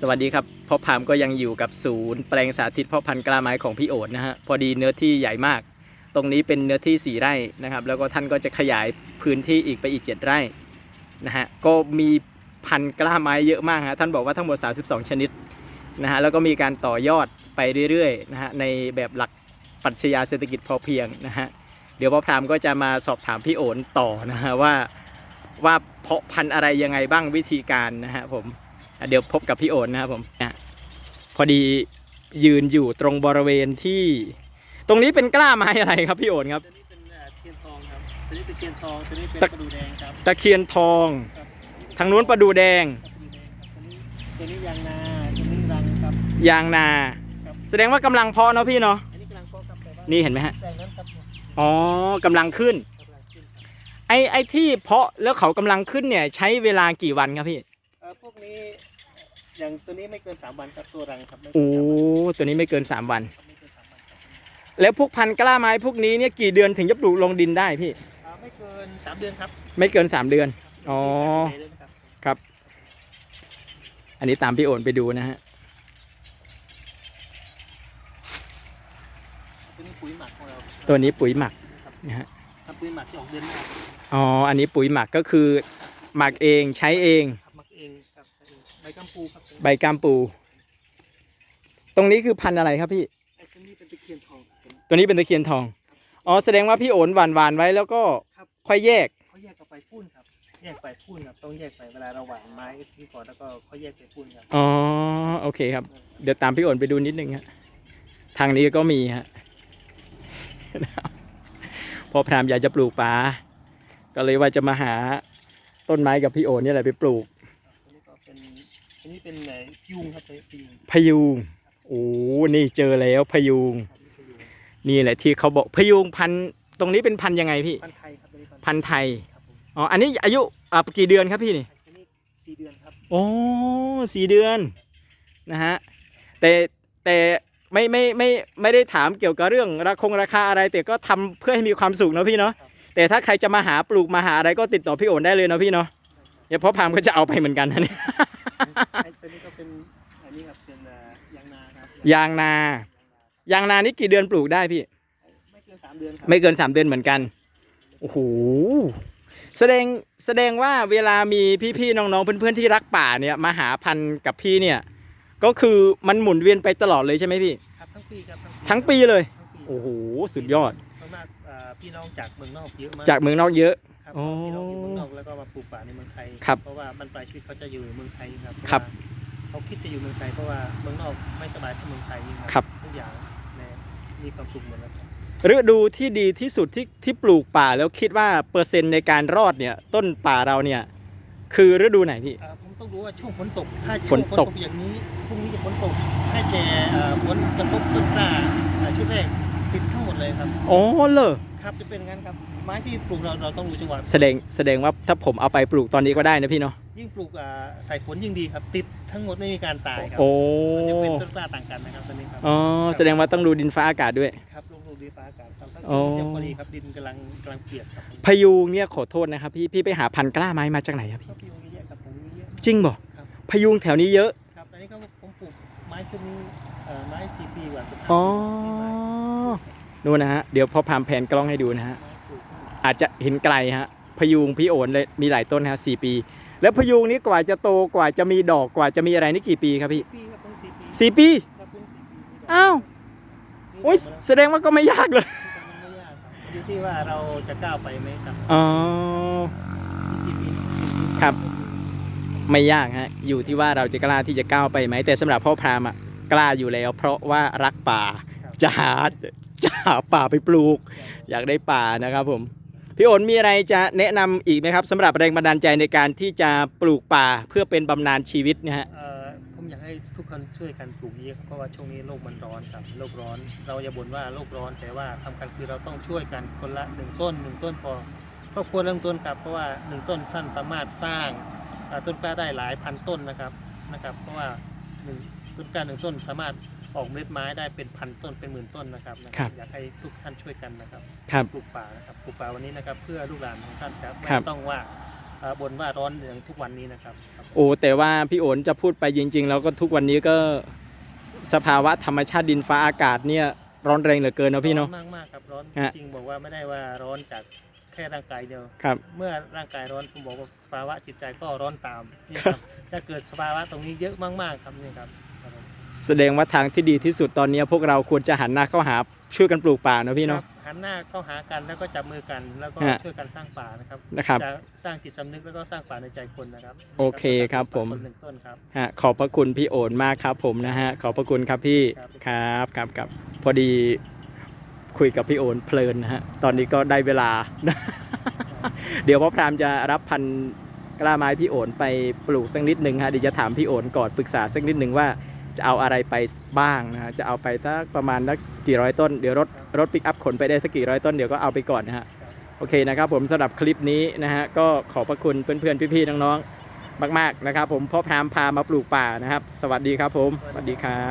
สวัสดีครับพ่อพามก็ยังอยู่กับศูนย์แปลงสาธิตพ่อพันธุ์กล้าไม้ของพี่โอดนะฮะพอดีเนื้อที่ใหญ่มาก ตรงนี้เป็นเนื้อที่ 4 ไร่นะครับ แล้วก็ท่านก็จะขยายพื้นที่อีกไปอีก 7 ไร่นะฮะก็มีพันธุ์กล้าไม้เยอะมากฮะท่านบอกว่าทั้งหมด 32 ชนิดนะฮะแล้วก็มีการต่อยอดไปเรื่อยๆนะฮะในแบบหลักปรัชญาเศรษฐกิจพอเพียงนะฮะเดี๋ยวพ่อพามก็จะมาสอบถามพี่โอนต่อนะฮะว่าว่าเพาะพันธุ์อะไรยังไงบ้างวิธีการนะฮะผม เดี๋ยวพบกับพี่โอนนะครับผมอะพอดียืนอยู่ตรงบริเวณที่ ตรงนี้เป็นกล้าไม้อะไรครับพี่โอนครับตัวนี้เป็นเอ่อเทียนทองครับตัวนี้เป็นเทียนทองตัวนี้เป็นตะประดูแดงครับตะเคียนทองครับทางนู้นประดูแดงประดูแดงครับตัวนี้ตัวนี้ยางนาตัวนี้รังครับ ยางนา ครับ แสดงว่ากำลังเพาะเนาะพี่เนาะอันนี้กำลังโตครับแต่ว่านี่เห็นไหมฮะแปลงนั้นครับอ๋อกำลังขึ้น กำลังขึ้นครับไอ้ไอ้ที่เพาะแล้วเขากำลังขึ้นเนี่ย ใช้เวลากี่วันครับพี่เอ่อพวกนี้ อย่างตัวนี้ไม่เกินสามวันครับตัวรังครับไม่เกิโอ้นสามวันตัวนี้ไม่เกิน3วัน ครับไม่เกินสามวันครับแล้วพวกพันธุ์กล้าไม้พวกนี้เนี่ยกี่เดือนถึงจะปลูกลงดินได้พี่ อ่าไม่เกินสามเดือนครับไม่เกิน3เดือน อ๋อเดืนนะครับครับ อันนี้ตามพี่โอนไปดูนะฮะ ตัวนี้ปุ๋ยหมักของเราตัวนี้ปุ๋ยหมักนะฮะ ครับปุ๋ยหมักจะออกเดือนหน้าอ๋อ อันนี้ปุ๋ยหมักก็คือ หมักเองใช้เอง ครับหมักเองครั บใช้เองใบกัมปูครับใบกามปู ตรงนี้คือพันธุ์อะไรครับพี่ ไอ้ตัวนี้เป็นตะเคียนทองเป็นตัวนี้เป็นตะเคียนทอง อ๋อแสดงว่าพี่โอนหวานหวานๆไว้แล้วก็ครับค่อยแยก เขาแยกกับไปพุ่นครับ แยกไปพุ่นครับต้องแยกไปเวลาเราหว่านไม้ทิ้งก่อนแล้วก็เขาแยกไปพุ่นครับอ๋อโอเคครับ เดี๋ยวตามพี่โอนไปดูนิดนึงฮะ ทางนี้ก็มีฮะ พอพรามอยากจะปลูกป่าก็เลยว่าจะมาหาต้นไม้กับพี่โอนนี่แหละไปปลูกตัวนี้ก็เป็น อันนี้เป็นไหนยุงครับเป็นยุงพยุงโอ้นี่เจอแล้วพยุงครับนี่คือยุง นี่แหละที่เขาบอกพยุงพันธุ์ตรงนี้เป็นพันธุ์ยังไงพี่ พันธุ์ไทยครับตัวนี้พันธุ์ไทยครับผมอ๋ออันนี้อายุอะกี่เดือนครับพี่นี่อันนี้สี่เดือนครับโอ้สี่เดือนนะฮะแต่แต่ไม่ไม่ไม่ไม่ได้ถามเกี่ยวกับเรื่องราคงราคาอะไร แต่ก็ทำเพื่อให้มีความสุขเนาะพี่เนาะแต่ถ้าใครจะมาหาปลูกมาหาอะไรก็ติดต่อพี่โอนได้เลยเนาะพี่เนาะเดี๋ยวพ่อพามก็จะเอาไปเหมือนกันนะเนี่ยไอ้ ตัวนี้ก็เป็นอันนี้ครับเป็นเอ่อยางนาครับยางนา ยางนานี่กี่เดือนปลูกได้พี่ ไม่เกินสามเดือนครับไม่เกินสามเดือนเหมือนกัน โอ้โห แสดงแสดงว่าเวลามีพี่ๆน้องๆเพื่อนๆที่รักป่าเนี่ยมาหาพันธุ์กับพี่เนี่ย ก็คือมันหมุนเวียนไปตลอดเลยใช่ไหมพี่ ครับทั้งปีครับทั้งปีเลย ทั้งปีโอ้โห สุดยอด ส่วนมากเอ่อพี่น้องจากเมืองนอกเยอะมากจากเมืองนอกเยอะ ครับอ๋อพี่น้องอยู่เมืองนอกแล้วก็มาปลูกป่าในเมืองไทย ครับเพราะว่ามันปลายชีวิตเขาจะอยู่เมืองไทยครับครับ เพาะว่า เขาคิดจะอยู่เมืองไทยเพราะว่าเมืองนอกไม่สบายเท่าเมืองไทยครับทุกอย่างในมีความสุขหมดแล้วครับฤดูที่ดีที่สุดที่ที่ปลูกป่าแล้วคิดว่าเปอร์เซ็นต์ในการรอดเนี่ย ต้นป่าเราเนี่ย คือฤดูไหนพี่เอ่อผมต้องรู้ว่าช่วงฝนตกถ้าฝช่วงนฝตนกตกอย่างนี้พรุ่งนี้จะฝนตกให้แต่เอ่อฝนกระทบต้นกล้าเอ่อชุดแรก ติดทั้งหมดเลยครับอ๋อเหรอครับจะเป็นงั้นครับไม้ที่ปลูกเราเราต้องรู้จังหวะแสดงแสดงว่าถ้าผมเอาไปปลูกตอนนี้ก็ได้นะพี่เนาะยิ่งปลูกอ่าใส่ฝนยิ่งดีครับ ติดทั้งหมดไม่มีการตายครับโอ้มันจะเป็นต้นกล้าต่างกันนะครับตอนนี้ครับอ๋อแสดงว่าต้องดูดินฟ้าอากาศด้วย ครับลงดูดีฟ้าอากาศครับถ้าอ๋อเทียบพอดีครับดินกำลังกำลังเปียกครับพยูงเนี่ยขอโทษนะครับพี่พี่ไปหาพันธุ์กล้าไม้มาจากไหนครับชพี่อบพี่โอเยอะครับผมเยอะมากจริงบ่ครับ พยูงแถวนี้เยอะ ครับอันนี้ก็ผมปลูกไม้ชุดนี้เอ่อไม้สี่ปีกว่าเป็นห้าอ๋อปีไม้ นู่นนะฮะ เดี๋ยวพอพามแผนกล้องให้ดูนะฮะไม้ปลูกอาจจะเห็นไกลฮะ พยูงพี่โอนเลยมีหลายต้นฮะสี่ปี แล้วพยูงนี้กว่าจะโตกว่าจะมีดอกกว่าจะมีอะไรนี่กี่ปีครับพี่ปีครับเพิ่งสี่ปีสี่ปีครับเพิ่งสี่ปีอ้าวนี่โอ้ยดกแสดงว่าก็ไม่ยากเลยมันไม่ยากครับอยู่ที่ว่าเราจะก้าวไปไหมครับอ๋อมีสี่ปีสี่ปีครับ ไม่ยากฮะ อยู่ที่ว่าเราจะกล้าที่จะก้าวไปไหม แต่สำหรับพ่อพรามอะกล้าอยู่แล้ว เพราะว่ารักป่าจะหา จะหาป่าไปปลูก อยากได้ป่านะครับผมพี่โอนมีอะไรจะแนะนำอีกไหมครับสำหรับแรงบันดาลใจในการที่จะปลูกป่าเพื่อเป็นบำนาญชีวิตเนะฮะผมอยากให้ทุกคนช่วยกันปลูกเยอะครับเพราะว่าช่วงนี้โลกมันร้อนครับโลกร้อน เราอย่าบ่นว่าโลกร้อนแต่ว่าสำคัญคือเราต้องช่วยกันคนละหนึ่งต้นหนึ่งต้นพอครอบครัวเริ่มต้นครับเพราะว่าหนึ่งต้นท่านสามารถสร้างต้นกล้าได้หลายพันต้นนะครับนะครับ เพราะว่าหนึ่งต้นกล้าหนึ่งต้นสามารถ ออกเม็ดไม้ได้เป็นพันต้นเป็นหมื่นต้นนะครับนะครับอยากให้ทุกท่านช่วยกันนะครับครับปลูกป่านะครับปลูกป่าวันนี้นะครับ เพื่อลูกหลานของท่านครับไม่ครับ ต้องว่าเอ่ออ่าบ่นว่าร้อนอย่างทุกวันนี้นะครับครับโอ้แต่ว่าพี่โอนจะพูดไปจริง ๆ แล้วก็ทุกวันนี้ก็สภาวะธรรมชาติดินฟ้าอากาศเนี่ยร้อนแรงเหลือเกินเนาะพี่เนาะ ร้อนมากๆครับร้อนฮะ จริงๆบอกว่าไม่ได้ว่าร้อนจากแค่ร่างกายเดียว ครับ เมื่อร่างกายร้อนผมบอกว่าสภาวะจิตใจก็ร้อนตามนี่ครับจะเกิดสภาวะตรงนี้เยอะมากๆครับนี่ครับครับผม แสดงว่าทางที่ดีที่สุดตอนนี้พวกเราควรจะหันหน้าเข้าหาช่วยกันปลูกป่าเนาะพี่เนาะ ครับหันหน้าเข้าหากันแล้วก็จับมือกันแล้วก็ฮะช่วยกันสร้างป่านะครับนะครับจะสร้างจิตสำนึกแล้วก็สร้างป่าในใจคนนะครับโอเคครับผมต้นหนึ่งต้นครับ ฮะขอบพระคุณพี่โอนมากครับผมนะฮะขอบพระคุณครับพี่ครับ ครับครับครับพอดีคุยกับพี่โอนเพลินนะฮะตอนนี้ก็ได้เวลา เดี๋ยวพ่อพรามจะรับพันธุ์กล้าไม้พี่โอนไปปลูกสักนิดหนึ่งฮะเดี๋ยวจะถามพี่โอนก่อนปรึกษาสักนิดหนึ่งว่า จะเอาอะไรไปบ้างนะฮะจะเอาไปสักประมาณสักกี่ร้อยต้นเดี๋ยวรถรถปิกอัพขนไปได้สักกี่ร้อยต้นเดี๋ยวก็เอาไปก่อนนะฮะโอเคนะครับผมสำหรับคลิปนี้นะฮะก็ขอบพระคุณเพื่อนๆพี่ๆน้องๆมากๆนะครับผมพ่อพรามพามาปลูกป่านะครับ สวัสดีครับผมสวัสดีครับ